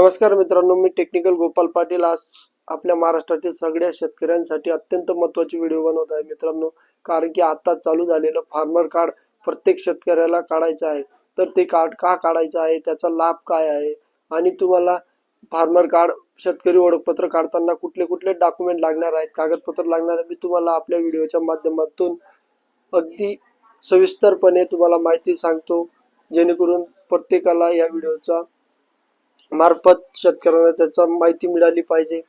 नमस्कार मित्रांनो मी टेक्निकल गोपाल पाटील. आज आपल्या महाराष्ट्रातील सगळ्या शेतकऱ्यांसाठी अत्यंत महत्वाची व्हिडिओ बनवत आहे मित्रांनो. कारण की आता चालू झालेलं फार्मर कार्ड प्रत्येक शेतकऱ्याला काढायचं आहे. तर ते कार्ड का काढायचं आहे? त्याचा लाभ काय आहे? आणि तुम्हाला फार्मर कार्ड शेतकरी ओळखपत्र काढताना कुठले कुठले डॉक्युमेंट लागणार आहेत कागदपत्र लागणार आहेत मी तुम्हाला आपल्या व्हिडिओच्या माध्यमातून अगदी सविस्तरपणे तुम्हाला माहिती सांगतो. जेणेकरून प्रत्येकाला या व्हिडिओचा मार्फत शेतकऱ्यांना त्याचा माहिती मिळाली पाहिजे.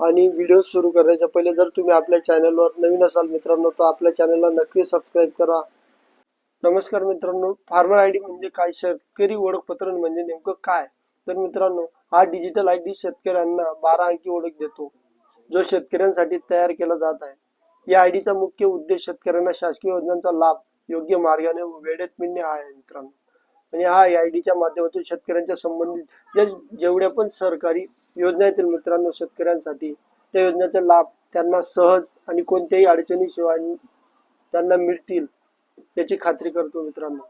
आणि व्हिडिओ सुरू करण्याच्या पहिले जर तुम्ही आपल्या चॅनलवर नवीन असाल मित्रांनो तर आपल्या चॅनलला नक्की सबस्क्राईब करा. नमस्कार मित्रांनो फार्मर आय डी म्हणजे काय? शेतकरी ओळखपत्र म्हणजे नेमकं काय? तर मित्रांनो हा डिजिटल आय डी शेतकऱ्यांना बारा अंकी ओळख देतो जो शेतकऱ्यांसाठी तयार केला जात आहे. या आय डीचा मुख्य उद्देश शेतकऱ्यांना शासकीय योजनांचा लाभ योग्य मार्गाने व वेळेत मिळणे हा आहे मित्रांनो. आणि हा आय डीच्या माध्यमातून शेतकऱ्यांच्या संबंधित ज्या जेवढ्या पण सरकारी योजना येतील मित्रांनो शेतकऱ्यांसाठी त्या योजनेचा लाभ त्यांना सहज आणि कोणत्याही अडचणीशिवाय त्यांना मिळतील याची खात्री करतो मित्रांनो.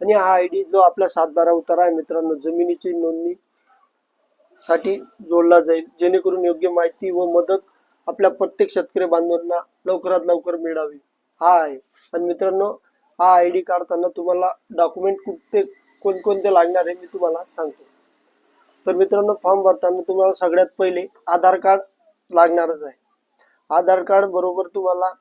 आणि हा आय डी जो आपला सातबारा उतारा आहे मित्रांनो जमिनीची नोंदणी साठी जोडला जाईल जेणेकरून योग्य माहिती व मदत आपल्या प्रत्येक शेतकरी बांधवांना लवकरात लवकर मिळावी. हा आहे. आणि मित्रांनो हा आय डी काढताना तुम्हाला डॉक्युमेंट कुठे कोणकोणते लागणार आहे मी तुम्हाला सांगतो. तर मित्रांनो फॉर्म भरताना तुम्हाला सगळ्यात पहिले आधार कार्ड लागणारच आहे. आधार कार्ड बरोबर तुम्हाला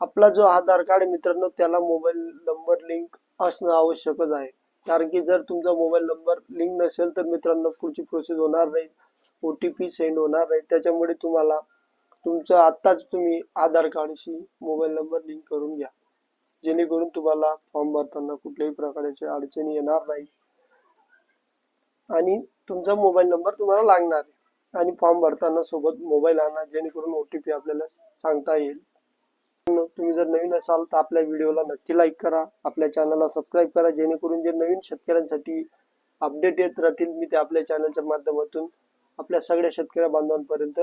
आपला जो आधार कार्ड आहे मित्रांनो त्याला मोबाईल नंबर लिंक असणं आवश्यकच आहे. कारण की जर तुमचा मोबाईल नंबर लिंक नसेल तर मित्रांनो पुढची प्रोसेस होणार नाही. ओ टी पी सेंड होणार नाही. त्याच्यामुळे तुम्हाला तुमचं आत्ताच तुम्ही आधार कार्डशी मोबाईल नंबर लिंक करून घ्या. जेणेकरून तुम्हाला फॉर्म भरताना कुठल्याही प्रकारची अडचणी येणार नाही. आणि तुमचा मोबाईल नंबर तुम्हाला लागणार आहे. आणि फॉर्म भरताना सोबत मोबाईल आणा जेणेकरून ओ टी पी आपल्याला सांगता येईल. तुम्ही जर नवीन असाल तर आपल्या व्हिडिओला नक्की लाईक करा. आपल्या चॅनलला सबस्क्राईब करा. जेणेकरून जे नवीन शेतकऱ्यांसाठी अपडेट येत राहतील मी ते आपल्या चॅनलच्या माध्यमातून आपल्या सगळ्या शेतकऱ्या बांधवांपर्यंत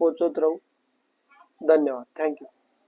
पोहोचवत राहू. धन्यवाद. थँक्यू